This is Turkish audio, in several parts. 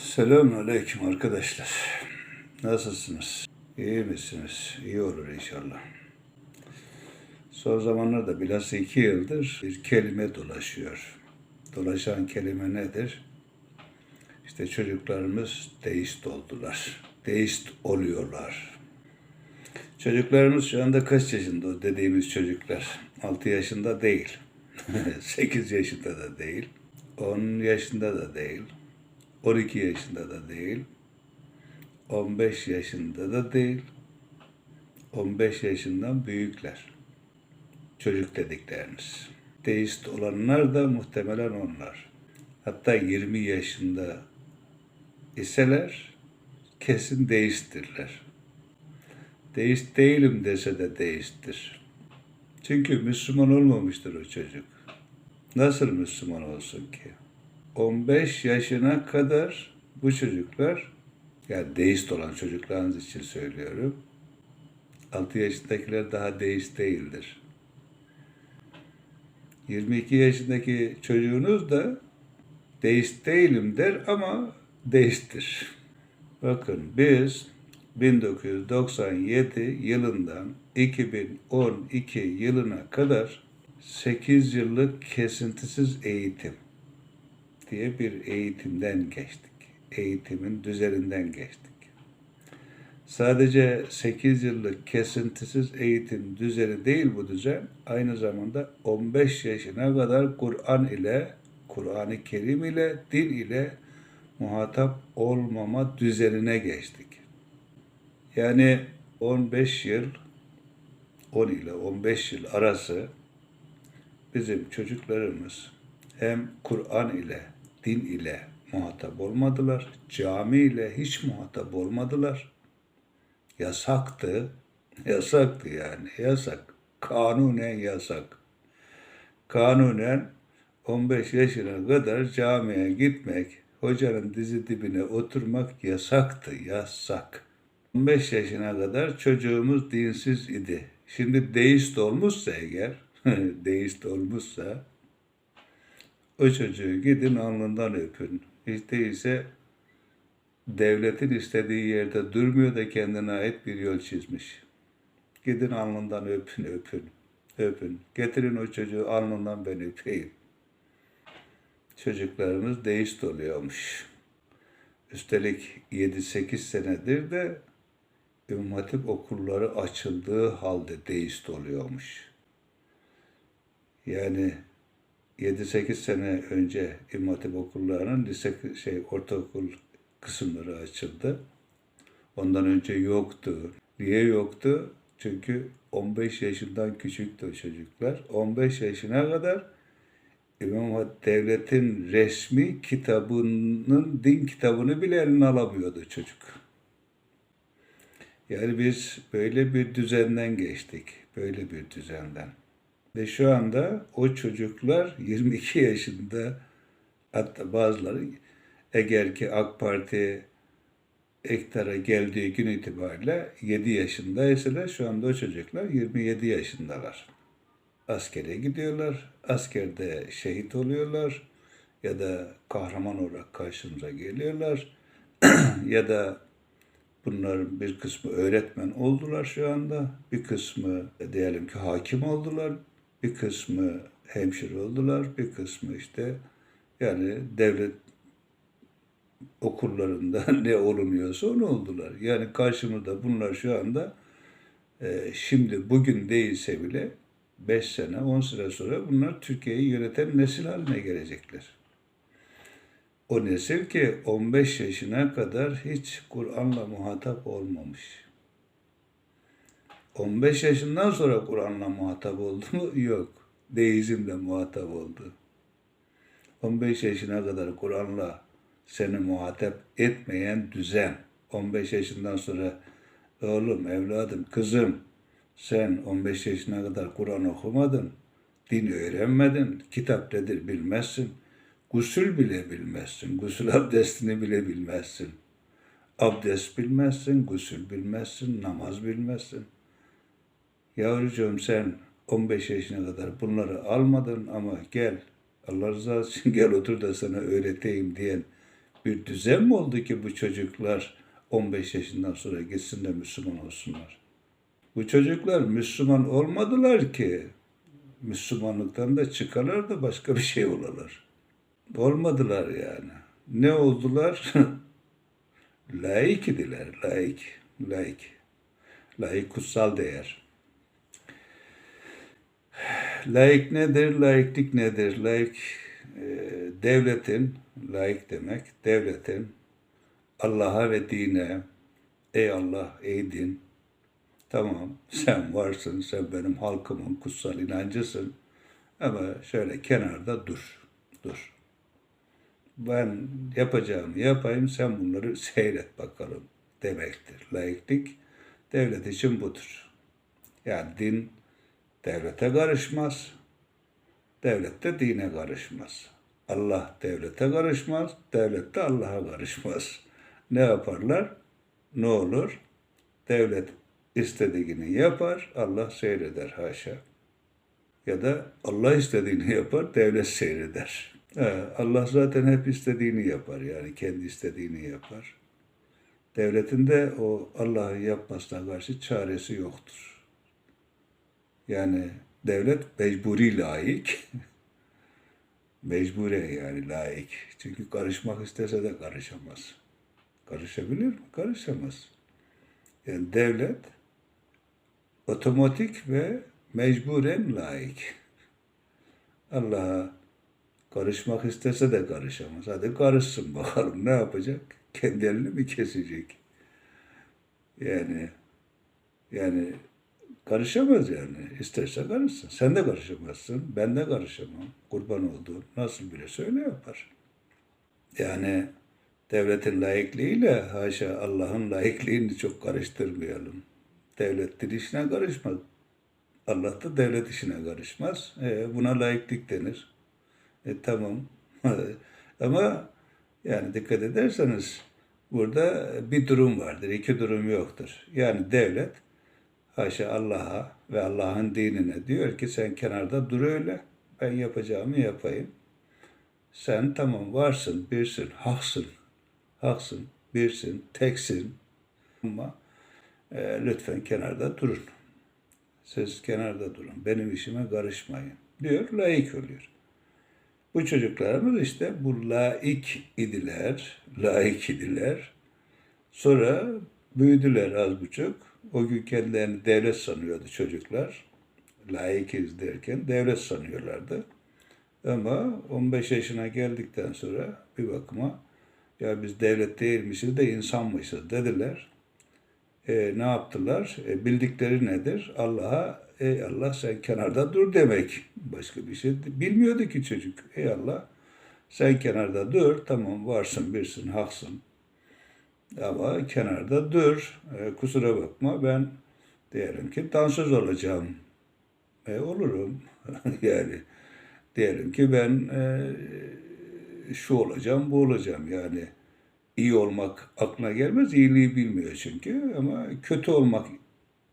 Selamünaleyküm arkadaşlar. Nasılsınız? İyi misiniz? İyi olur inşallah. Son zamanlarda bilhassa iki yıldır bir kelime dolaşıyor. Dolaşan kelime nedir? İşte çocuklarımız deist oldular. Deist oluyorlar. Çocuklarımız şu anda kaç yaşında dediğimiz çocuklar? 6 yaşında değil. 8 yaşında da değil. 10 yaşında da değil. 12 yaşında da değil. 15 yaşında da değil. 15 yaşından büyükler. Çocuk dedikleriniz. Deist olanlar da muhtemelen onlar. Hatta 20 yaşında iseler kesin deisttirler. Deist değilim dese de deisttir. Çünkü Müslüman olmamıştır o çocuk. Nasıl Müslüman olsun ki? 15 yaşına kadar bu çocuklar, yani deist olan çocuklarınız için söylüyorum, 6 yaşındakiler daha deist değildir. 22 yaşındaki çocuğunuz da deist değilim der ama deisttir. Bakın biz 1997 yılından 2012 yılına kadar 8 yıllık kesintisiz eğitim diye bir eğitimden geçtik. Eğitimin düzeninden geçtik. Sadece 8 yıllık kesintisiz eğitim düzeni değil bu düzen, aynı zamanda 15 yaşına kadar Kur'an ile, Kur'an-ı Kerim ile, din ile muhatap olmama düzenine geçtik. Yani 15 yıl, 10 ile 15 yıl arası bizim çocuklarımız hem Kur'an ile, din ile muhatap olmadılar, cami ile hiç muhatap olmadılar. Yasaktı, yasaktı yani, yasak. Kanunen yasak. Kanunen 15 yaşına kadar camiye gitmek, hocanın dizi dibine oturmak yasaktı, yasak. 15 yaşına kadar çocuğumuz dinsiz idi. Şimdi deist olmuşsa eğer, deist olmuşsa o çocuğu gidin alnından öpün. Hiç değilse devletin istediği yerde durmuyor da kendine ait bir yol çizmiş. Gidin alnından öpün, öpün, öpün. Getirin o çocuğu alnından ben öpeyim. Çocuklarımız deist oluyormuş. Üstelik 7-8 senedir de İmam Hatip okulları açıldığı halde deist oluyormuş. Yani 7-8 sene önce İmam Hatip okullarının lise şey ortaokul kısımları açıldı. Ondan önce yoktu. Niye yoktu? Çünkü 15 yaşından küçüktü o çocuklar. 15 yaşına kadar İmam Hatip devletin resmi kitabının din kitabını bile eline alamıyordu çocuk. Yani biz böyle bir düzenden geçtik. Böyle bir düzenden. Ve şu anda o çocuklar 22 yaşında hatta bazıları eğer ki AK Parti iktidara geldiği gün itibariyle 7 yaşındaysalar şu anda o çocuklar 27 yaşındalar. Askere gidiyorlar, askerde şehit oluyorlar ya da kahraman olarak karşımıza geliyorlar ya da Bunların bir kısmı öğretmen oldular şu anda. Bir kısmı diyelim ki hakim oldular. Bir kısmı hemşire oldular. Bir kısmı işte yani devlet okullarında ne olunuyorsa onu oldular. Yani karşımızda bunlar şu anda e, şimdi bugün değilse bile 5 sene 10 sene sonra bunlar Türkiye'yi yöneten nesil haline gelecekler. O nesil ki 15 yaşına kadar hiç Kur'an'la muhatap olmamış. 15 yaşından sonra Kur'an'la muhatap oldu mu? Yok. Deizmle muhatap oldu. 15 yaşına kadar Kur'an'la seni muhatap etmeyen düzen. 15 yaşından sonra oğlum, evladım, kızım sen 15 yaşına kadar Kur'an okumadın, din öğrenmedin, kitap nedir bilmezsin. Gusül bile bilmezsin. Gusül abdestini bile bilmezsin. Abdest bilmezsin, gusül bilmezsin, namaz bilmezsin. Yavrucuğum sen 15 yaşına kadar bunları almadın ama gel Allah rızası için gel otur da sana öğreteyim diyen bir düzen mi oldu ki bu çocuklar 15 yaşından sonra gitsin de Müslüman olsunlar? Bu çocuklar Müslüman olmadılar ki Müslümanlıktan da çıkarlar da başka bir şey olalar. Olmadılar yani. Ne oldular? laik idiler, laik, laik. Laik kutsal değer. Laik nedir? Laiklik nedir? Laik e, devletin, laik demek, devletin Allah'a ve dine, ey Allah, ey din, tamam sen varsın, sen benim halkımın kutsal inancısın ama şöyle kenarda dur, dur. Ben yapacağımı yapayım, sen bunları seyret bakalım demektir. Laiklik devlet için budur. Yani din devlete karışmaz, devlet de dine karışmaz. Allah devlete karışmaz, devlet de Allah'a karışmaz. Ne yaparlar? Ne olur? Devlet istediğini yapar, Allah seyreder haşa. Ya da Allah istediğini yapar, devlet seyreder. Allah zaten hep istediğini yapar yani kendi istediğini yapar. Devletin de o Allah'ın yapmasına karşı çaresi yoktur. Yani devlet mecburi layık. Mecbure yani layık. Çünkü karışmak istese de karışamaz. Karışabilir mi? Karışamaz. Yani devlet otomatik ve mecburen layık. Allah'a karışmak istese de karışamaz. Hadi karışsın bakalım ne yapacak? Kendi elini mi kesecek? Yani yani karışamaz yani. İsterse karışsın. Sen de karışamazsın. Ben de karışamam. Kurban olduğum nasıl bile öyle yapar. Yani devletin layıklığıyla haşa Allah'ın layıklığını çok karıştırmayalım. Devlet din işine karışmaz. Allah da devlet işine karışmaz. E, buna layıklık denir. E, tamam. Ama yani dikkat ederseniz burada bir durum vardır. iki durum yoktur. Yani devlet haşa Allah'a ve Allah'ın dinine diyor ki sen kenarda dur öyle. Ben yapacağımı yapayım. Sen tamam varsın, birsin, haksın. Haksın, birsin, teksin. Ama e, lütfen kenarda durun. Siz kenarda durun. Benim işime karışmayın. Diyor, layık oluyor. Bu çocuklarımız işte bu laik idiler, laik idiler. Sonra büyüdüler az buçuk. O gün kendilerini devlet sanıyordu çocuklar. Laikiz derken devlet sanıyorlardı. Ama 15 yaşına geldikten sonra bir bakıma ya biz devlet değilmişiz de insanmışız dediler. E, ne yaptılar? E, bildikleri nedir? Allah'a ey Allah sen kenarda dur demek. Başka bir şey bilmiyordu ki çocuk. Ey Allah sen kenarda dur. Tamam varsın birsin haksın. Ama kenarda dur. E, kusura bakma ben diyelim ki dansöz olacağım. E, olurum. yani diyelim ki ben e, şu olacağım bu olacağım yani iyi olmak aklına gelmez. İyiliği bilmiyor çünkü ama kötü olmak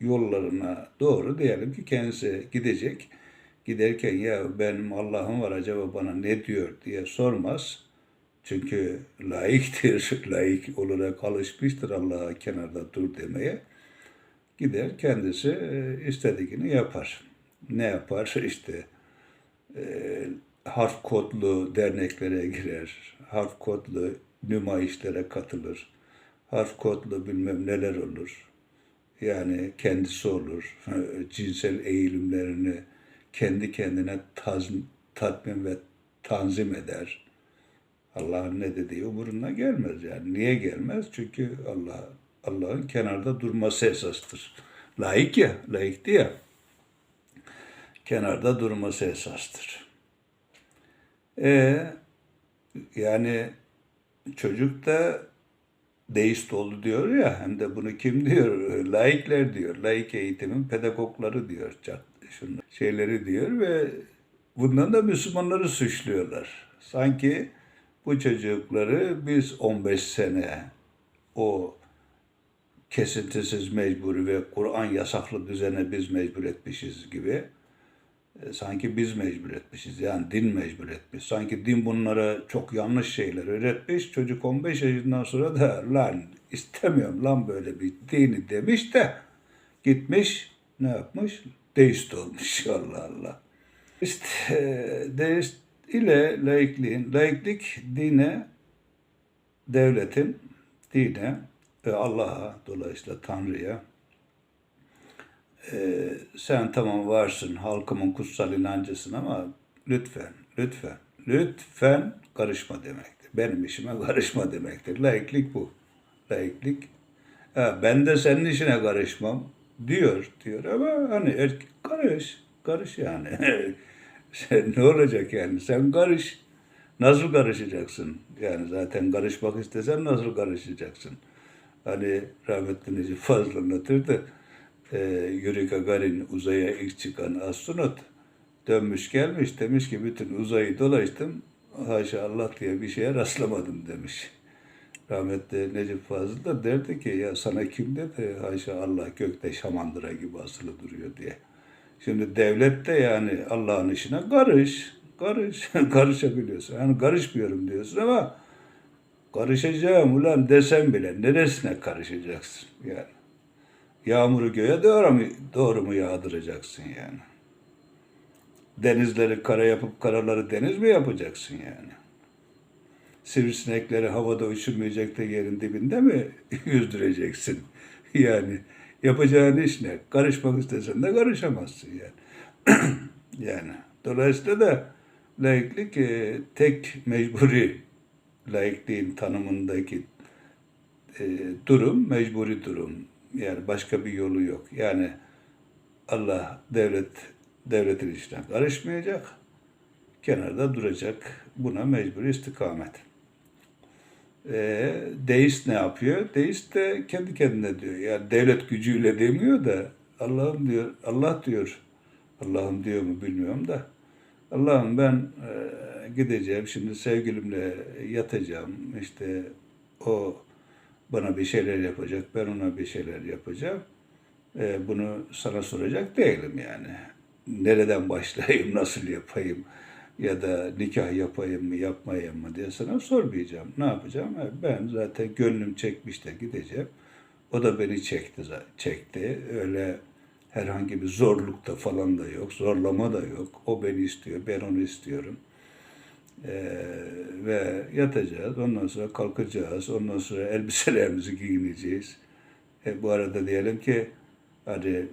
yollarına doğru diyelim ki kendisi gidecek. Giderken ya benim Allah'ım var acaba bana ne diyor diye sormaz. Çünkü layıktır, layık olarak alışmıştır Allah'a kenarda dur demeye. Gider kendisi e, istediğini yapar. Ne yapar? İşte e, harf kodlu derneklere girer, harf kodlu nümayişlere katılır, harf kodlu bilmem neler olur. Yani kendisi olur, cinsel eğilimlerini kendi kendine taz, tatmin ve tanzim eder. Allah'ın ne dediği umuruna gelmez yani. Niye gelmez? Çünkü Allah Allah'ın kenarda durması esastır. Layık ya, layıktı ya. Kenarda durması esastır. E yani çocuk da deist oldu diyor ya hem de bunu kim diyor? Laikler diyor. Laik eğitimin pedagogları diyor. Şunlar, şeyleri diyor ve bundan da Müslümanları suçluyorlar. Sanki bu çocukları biz 15 sene o kesintisiz mecburi ve Kur'an yasaklı düzene biz mecbur etmişiz gibi e, sanki biz mecbur etmişiz. Yani din mecbur etmiş. Sanki din bunlara çok yanlış şeyler öğretmiş. Çocuk 15 yaşından sonra da lan istemiyorum lan böyle bir dini demiş de gitmiş ne yapmış? Deist olmuş. Allah Allah. İşte e, deist ile laikliğin, laiklik dine, devletin, dine ve Allah'a dolayısıyla Tanrı'ya e, sen tamam varsın halkımın kutsal inancısın ama lütfen, lütfen, lütfen karışma demektir. Benim işime karışma demektir. Laiklik bu. Laiklik. Ha, ben de senin işine karışmam diyor diyor ama hani karış, karış yani. sen ne olacak yani? Sen karış. Nasıl karışacaksın? Yani zaten karışmak istesen nasıl karışacaksın? Hani rahmetli Necip Fazıl anlatırdı. Ee, Yuri Gagarin uzaya ilk çıkan astronot dönmüş gelmiş demiş ki bütün uzayı dolaştım haşa Allah diye bir şeye rastlamadım demiş. Rahmetli Necip Fazıl da derdi ki ya sana kim dedi haşa Allah gökte şamandıra gibi asılı duruyor diye. Şimdi devlet de yani Allah'ın işine karış, karış, karışabiliyorsun. Yani karışmıyorum diyorsun ama karışacağım ulan desem bile neresine karışacaksın yani. Yağmuru göğe doğru mu, doğru mu yağdıracaksın yani? Denizleri kara yapıp karaları deniz mi yapacaksın yani? Sivrisinekleri havada uçurmayacak da yerin dibinde mi yüzdüreceksin? Yani yapacağın iş ne? Karışmak istesen de karışamazsın yani. yani dolayısıyla da laiklik e, tek mecburi laikliğin tanımındaki e, durum mecburi durum. Yani başka bir yolu yok. Yani Allah devlet devletin işine karışmayacak. Kenarda duracak. Buna mecbur istikamet. E, deist ne yapıyor? Deist de kendi kendine diyor. Yani devlet gücüyle demiyor da Allah'ım diyor. Allah diyor. Allah'ım diyor mu bilmiyorum da. Allah'ım ben e, gideceğim şimdi sevgilimle yatacağım. İşte o bana bir şeyler yapacak, ben ona bir şeyler yapacağım. E, bunu sana soracak değilim yani. Nereden başlayayım, nasıl yapayım ya da nikah yapayım mı, yapmayayım mı diye sana sormayacağım. Ne yapacağım? Ben zaten gönlüm çekmiş de gideceğim. O da beni çekti, çekti. Öyle herhangi bir zorluk da falan da yok, zorlama da yok. O beni istiyor, ben onu istiyorum. Ee, ve yatacağız. Ondan sonra kalkacağız. Ondan sonra elbiselerimizi giyineceğiz. E, bu arada diyelim ki hadi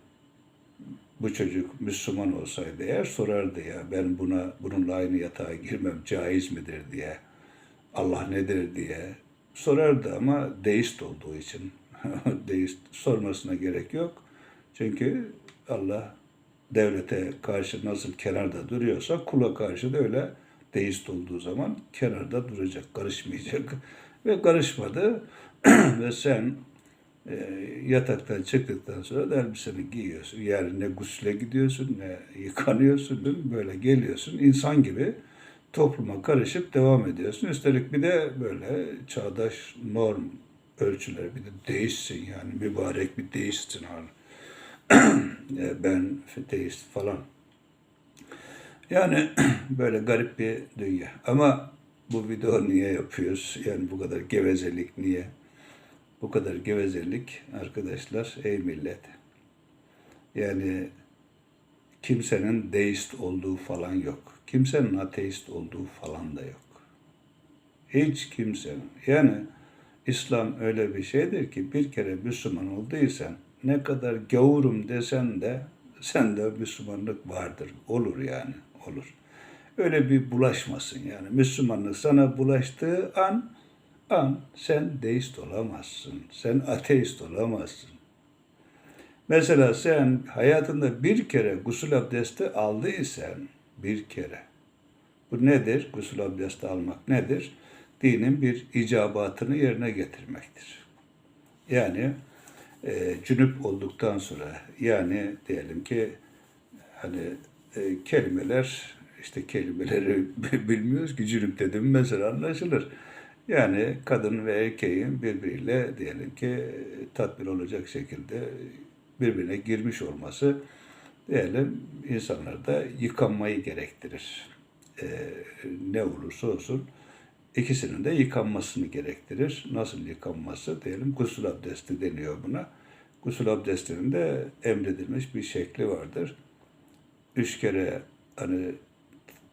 bu çocuk Müslüman olsaydı eğer sorardı ya ben buna bununla aynı yatağa girmem caiz midir diye. Allah nedir diye sorardı ama deist olduğu için deist sormasına gerek yok. Çünkü Allah devlete karşı nasıl kenarda duruyorsa kula karşı da öyle deist olduğu zaman kenarda duracak, karışmayacak. Ve karışmadı. Ve sen yataktan çıktıktan sonra da elbiseni giyiyorsun. Yani ne gusle gidiyorsun, ne yıkanıyorsun? Böyle geliyorsun. insan gibi topluma karışıp devam ediyorsun. Üstelik bir de böyle çağdaş norm ölçüleri bir de deistsin yani mübarek bir deistsin abi. E, ben deist falan. Yani böyle garip bir dünya. Ama bu video niye yapıyoruz? Yani bu kadar gevezelik niye? Bu kadar gevezelik arkadaşlar ey millet. Yani kimsenin deist olduğu falan yok. Kimsenin ateist olduğu falan da yok. Hiç kimsenin. Yani İslam öyle bir şeydir ki bir kere Müslüman olduysan ne kadar gavurum desen de sende Müslümanlık vardır. Olur yani olur. Öyle bir bulaşmasın yani. Müslümanlık sana bulaştığı an an sen deist olamazsın. Sen ateist olamazsın. Mesela sen hayatında bir kere gusül abdesti aldıysan bir kere. Bu nedir? Gusül abdesti almak nedir? Dinin bir icabatını yerine getirmektir. Yani e, cünüp olduktan sonra yani diyelim ki hani e, kelimeler işte kelimeleri bilmiyoruz ki cünüp dedim mesela anlaşılır. Yani kadın ve erkeğin birbiriyle diyelim ki tatmin olacak şekilde birbirine girmiş olması diyelim insanlar da yıkanmayı gerektirir. Ee, ne olursa olsun ikisinin de yıkanmasını gerektirir. Nasıl yıkanması? Diyelim gusül abdesti deniyor buna. Gusül abdestinin de emredilmiş bir şekli vardır. Üç kere hani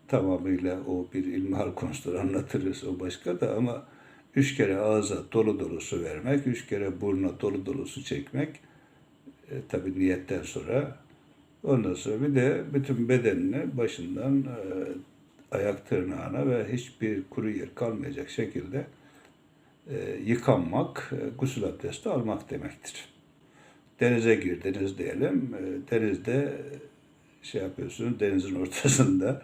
tamamıyla o bir ilmihal konusudur anlatırız o başka da ama üç kere ağza dolu dolu su vermek, üç kere burnuna dolu dolu su çekmek e, tabi niyetten sonra ondan sonra bir de bütün bedenini başından e, ayak tırnağına ve hiçbir kuru yer kalmayacak şekilde e, yıkanmak, e, gusül abdesti almak demektir. Denize girdiniz diyelim. E, denizde şey yapıyorsunuz denizin ortasında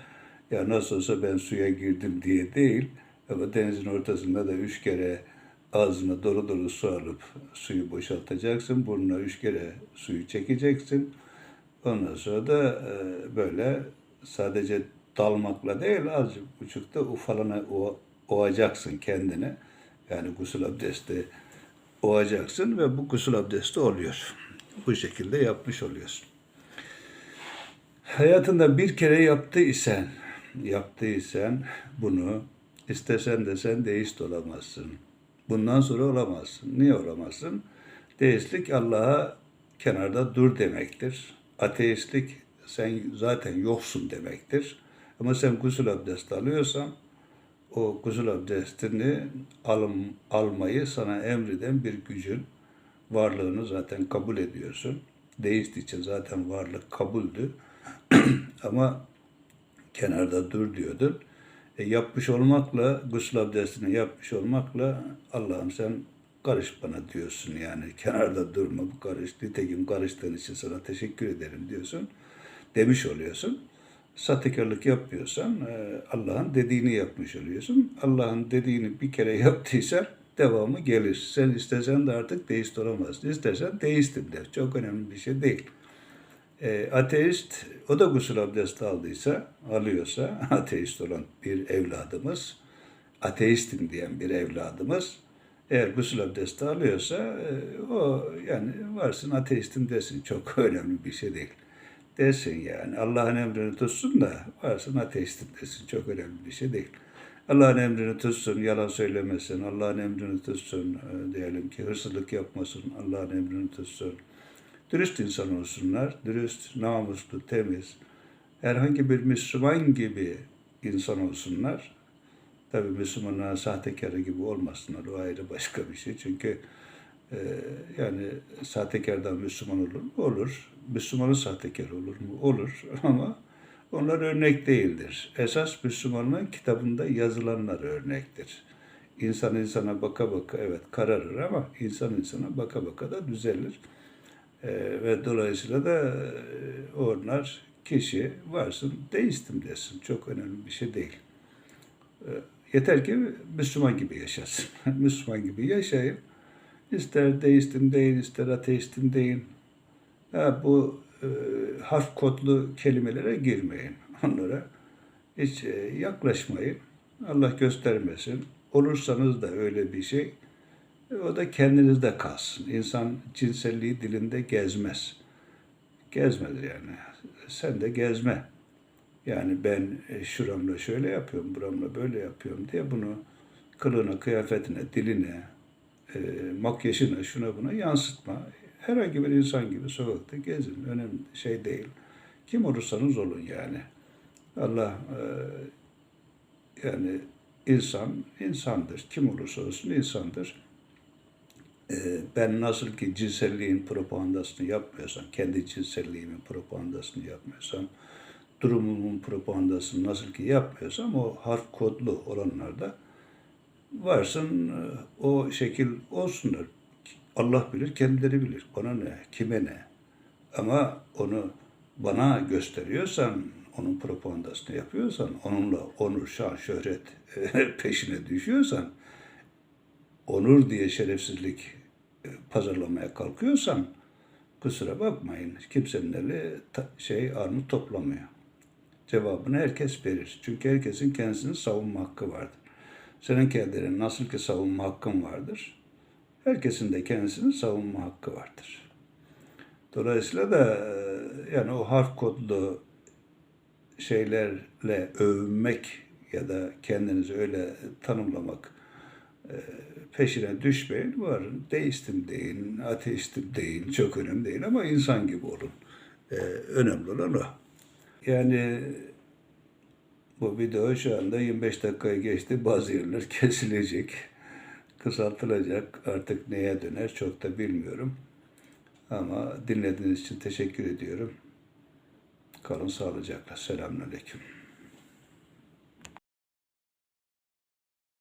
ya nasıl olsa ben suya girdim diye değil ama denizin ortasında da üç kere ağzına dolu dolu su alıp suyu boşaltacaksın. Burnuna üç kere suyu çekeceksin. Ondan sonra da e, böyle sadece dalmakla değil azıcık buçukta ufalana o, ovacaksın kendini. Yani gusül abdesti ovacaksın ve bu gusül abdesti oluyor. Bu şekilde yapmış oluyorsun. Hayatında bir kere yaptıysan, yaptıysan bunu istesen de sen deist olamazsın. Bundan sonra olamazsın. Niye olamazsın? Deistlik Allah'a kenarda dur demektir. Ateistlik sen zaten yoksun demektir. Ama sen gusül abdesti alıyorsan o gusül abdestini alım, almayı sana emreden bir gücün varlığını zaten kabul ediyorsun. Deist için zaten varlık kabuldü. Ama kenarda dur diyordun. E, yapmış olmakla, gusül abdestini yapmış olmakla Allah'ım sen karış bana diyorsun yani. Kenarda durma bu karış. Nitekim karıştığın için sana teşekkür ederim diyorsun. Demiş oluyorsun. Sahtekarlık yapmıyorsan e, Allah'ın dediğini yapmış oluyorsun. Allah'ın dediğini bir kere yaptıysan devamı gelir. Sen istesen de artık deist olamazsın. İstersen deistim de. Çok önemli bir şey değil. E, ateist, o da gusül abdesti aldıysa, alıyorsa, ateist olan bir evladımız, ateistim diyen bir evladımız, eğer gusül abdesti alıyorsa, e, o yani varsın ateistim desin. Çok önemli bir şey değil. Desin yani. Allah'ın emrini tutsun da varsın ateistim desin. Çok önemli bir şey değil. Allah'ın emrini tutsun, yalan söylemesin, Allah'ın emrini tutsun, e, diyelim ki hırsızlık yapmasın, Allah'ın emrini tutsun dürüst insan olsunlar, dürüst, namuslu, temiz, herhangi bir Müslüman gibi insan olsunlar. Tabi Müslümanlar sahtekarı gibi olmasınlar, o ayrı başka bir şey. Çünkü e, yani sahtekardan Müslüman olur mu? Olur. Müslümanın sahtekar olur mu? Olur. Ama onlar örnek değildir. Esas Müslümanlığın kitabında yazılanlar örnektir. İnsan insana baka baka evet kararır ama insan insana baka baka da düzelir. E, ve dolayısıyla da e, onlar kişi varsın deistim desin. Çok önemli bir şey değil. E, yeter ki Müslüman gibi yaşasın. Müslüman gibi yaşayıp ister deistim değil, ister ateistim değil. Ha, bu e, harf kodlu kelimelere girmeyin. Onlara hiç e, yaklaşmayın. Allah göstermesin. Olursanız da öyle bir şey o da kendinizde kalsın. İnsan cinselliği dilinde gezmez. Gezmez yani. Sen de gezme. Yani ben e, şuramla şöyle yapıyorum, buramla böyle yapıyorum diye bunu kılığına, kıyafetine, diline, e, makyajına, şuna buna yansıtma. Herhangi bir insan gibi sokakta gezin. Önemli şey değil. Kim olursanız olun yani. Allah e, yani insan insandır. Kim olursa olsun insandır. Ee, ben nasıl ki cinselliğin propagandasını yapmıyorsam, kendi cinselliğimin propagandasını yapmıyorsam, durumumun propagandasını nasıl ki yapmıyorsam o harf kodlu olanlarda varsın e, o şekil olsunlar. Allah bilir, kendileri bilir. Bana ne, kime ne. Ama onu bana gösteriyorsan, onun propagandasını yapıyorsan, onunla onur, şan, şöhret peşine düşüyorsan, onur diye şerefsizlik e, pazarlamaya kalkıyorsan kusura bakmayın. Kimsenin eli şey armut toplamıyor. Cevabını herkes verir. Çünkü herkesin kendisini savunma hakkı vardır. Senin kendini nasıl ki savunma hakkın vardır. Herkesin de kendisini savunma hakkı vardır. Dolayısıyla da e, yani o harf kodlu şeylerle övünmek ya da kendinizi öyle tanımlamak e, peşine düşmeyin. Varın deistim deyin, ateistim deyin, çok önemli değil ama insan gibi olun. E, önemli olan o. Yani bu video şu anda 25 dakikayı geçti. Bazı yerler kesilecek, kısaltılacak. Artık neye döner çok da bilmiyorum. Ama dinlediğiniz için teşekkür ediyorum. Kalın sağlıcakla. Selamünaleyküm.